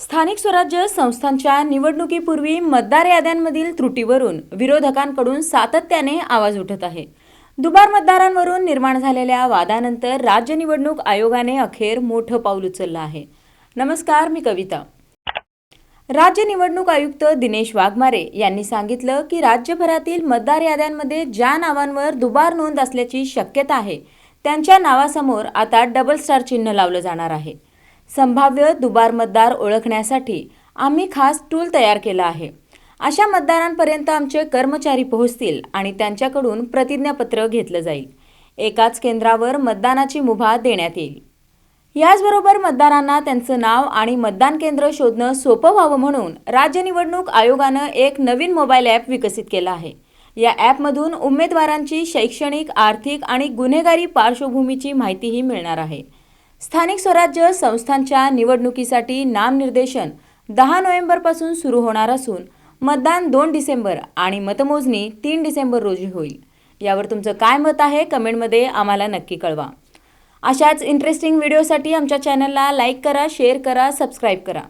स्थानिक स्वराज्य संस्थांच्या निवडणुकीपूर्वी मतदार याद्यांमधील त्रुटीवरून विरोधकांकडून सातत्याने आवाज उठत आहे. दुबार मतदारांवरून निर्माण झालेल्या वादानंतर राज्य निवडणूक आयोगाने अखेर मोठं पाऊल उचललं आहे. नमस्कार मी कविता. राज्य निवडणूक आयुक्त दिनेश वाघमारे यांनी सांगितलं की राज्यभरातील मतदार याद्यांमध्ये ज्या नावांवर दुबार नोंद असल्याची शक्यता आहे त्यांच्या नावासमोर आता डबल स्टार चिन्ह लावलं जाणार आहे. संभाव्य दुबार मतदार ओळखण्यासाठी आम्ही खास टूल तयार केला आहे. अशा मतदारांपर्यंत आमचे कर्मचारी पोहोचतील आणि त्यांच्याकडून प्रतिज्ञापत्र घेतलं जाईल. एकाच केंद्रावर मतदानाची मुभा देण्यात येईल. याचबरोबर मतदारांना त्यांचं नाव आणि मतदान केंद्र शोधणं सोपं व्हावं म्हणून राज्य निवडणूक आयोगानं एक नवीन मोबाईल ॲप विकसित केलं आहे. या ॲपमधून उमेदवारांची शैक्षणिक आर्थिक आणि गुन्हेगारी पार्श्वभूमीची माहितीही मिळणार आहे. स्थानिक स्वराज्य संस्थांच्या निवडणुकीसाठी नामनिर्देशन दहा नोव्हेंबरपासून सुरू होणार असून मतदान दोन डिसेंबर आणि मतमोजणी तीन डिसेंबर रोजी होईल. यावर तुमचं काय मत आहे कमेंटमध्ये आम्हाला नक्की कळवा. अशाच इंटरेस्टिंग व्हिडिओसाठी आमच्या चॅनलला लाईक करा शेअर करा सबस्क्राईब करा.